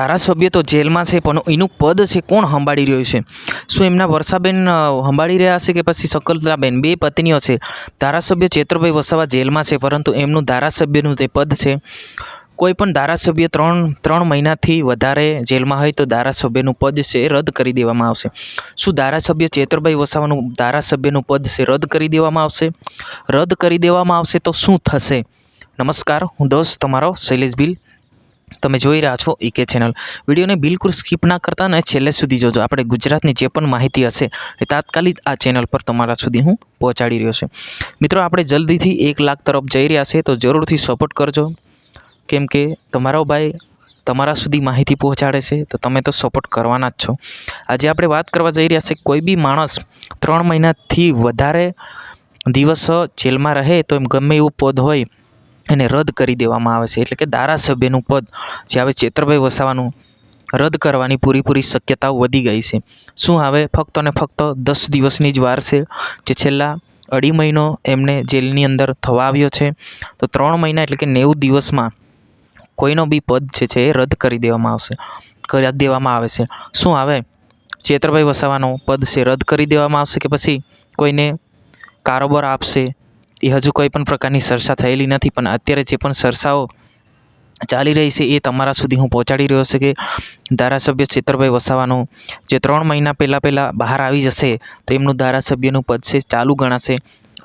ધારાસભ્ય તો જેલમાં છે, પણ એનું પદ છે, કોણ સંભાળી રહ્યું છે? શું એમના વર્ષાબેન સંભાળી રહ્યા છે કે પછી શકલતાબેન? બે પત્નીઓ છે. ધારાસભ્ય ચેતરભાઈ વસાવા જેલમાં છે, પરંતુ એમનું ધારાસભ્યનું જે પદ છે. કોઈ પણ ધારાસભ્ય ત્રણ ત્રણ મહિનાથી વધારે જેલમાં હોય તો ધારાસભ્યનું પદ છે, રદ કરી દેવામાં આવશે. શું ધારાસભ્ય ચેતરભાઈ વસાવાનું ધારાસભ્યનું પદ છે, રદ કરી દેવામાં આવશે? રદ કરી દેવામાં આવશે તો શું થશે? નમસ્કાર, હું દોસ્ત, તમારો શૈલેષ બિલ તમે જોઈ રહ્યા છો ઈકે ચેનલ વિડીયોને બિલકુલ સ્કીપ ના કરતા ને છેલ્લે સુધી જોજો. આપણે ગુજરાતની જે પણ માહિતી હશે એ તાત્કાલિક આ ચેનલ પર તમારા સુધી હું પહોંચાડી રહ્યો છું. મિત્રો, આપણે જલ્દીથી એક લાખ તરફ જઈ રહ્યા છે, તો જરૂરથી સપોર્ટ કરજો. કેમ કે તમારો ભાઈ તમારા સુધી માહિતી પહોંચાડે છે, તો તમે તો સપોર્ટ કરવાના જ છો. આજે આપણે વાત કરવા જઈ રહ્યા છે, કોઈ બી માણસ ત્રણ મહિનાથી વધારે દિવસ જેલમાં રહે તો એમ ગમે એવું પદ હોય એને રદ કરી દેવામાં આવે છે. એટલે કે ધારાસભ્યનું પદ જે હવે ચેતરભાઈ વસાવાનું રદ કરવાની પૂરેપૂરી શક્યતાઓ વધી ગઈ છે. શું હવે ફક્ત અને ફક્ત દસ દિવસની જ વાર છે? જે છેલ્લા અઢી મહિનો એમને જેલની અંદર થવા આવ્યો છે. તો ત્રણ મહિના એટલે કે નેવું દિવસમાં કોઈનો બી પદ જે છે એ રદ કરી દેવામાં આવશે. કરી દેવામાં આવે છે. શું હવે ચેતરભાઈ વસાવાનું પદ છે રદ કરી દેવામાં આવશે કે પછી કોઈને કારોબાર આપશે? એ હજુ કોઈ પણ પ્રકારની ચર્ચા થયેલી નથી, પણ અત્યારે જે પણ ચર્ચાઓ ચાલી રહી છે એ તમારા સુધી હું પહોંચાડી રહ્યો છે કે ધારાસભ્ય ચેતરભાઈ વસાવાનું જે ત્રણ મહિના પહેલાં પહેલાં બહાર આવી જશે, તો એમનું ધારાસભ્યનું પદ છે ચાલુ ગણાશે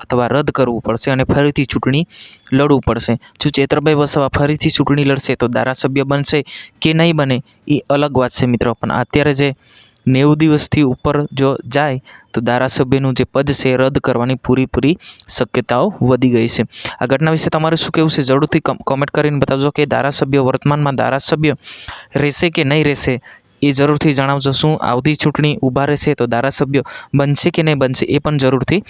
અથવા રદ કરવું પડશે અને ફરીથી ચૂંટણી લડવું પડશે. જો ચેતરભાઈ વસાવા ફરીથી ચૂંટણી લડશે તો ધારાસભ્ય બનશે કે નહીં બને એ અલગ વાત છે મિત્રો, પણ અત્યારે જે નેવું દિવસથી ઉપર જો જાય, તો ધારાસભ્યનું જે પદ છે રદ કરવાની પૂરીપૂરી શક્યતાઓ વધી ગઈ છે. આ ઘટના વિશે તમારે શું કહેવું છે? જરૂરથી કમ- કોમેન્ટ કરીને બતાવજો કે ધારાસભ્ય, વર્તમાનમાં ધારાસભ્ય રહેશે કે નહીં રહેશે, એ જરૂરથી જણાવજો. શું આવતી ચૂંટણી ઊભા રહેશે, તો ધારાસભ્ય બનશે કે નહીં બનશે, એ પણ જરૂરથી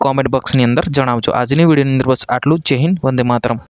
કોમેન્ટ બોક્સની અંદર જણાવજો. આજની વિડીયોની અંદર બસ આટલું જય હિન્દ, વંદે માતરમ.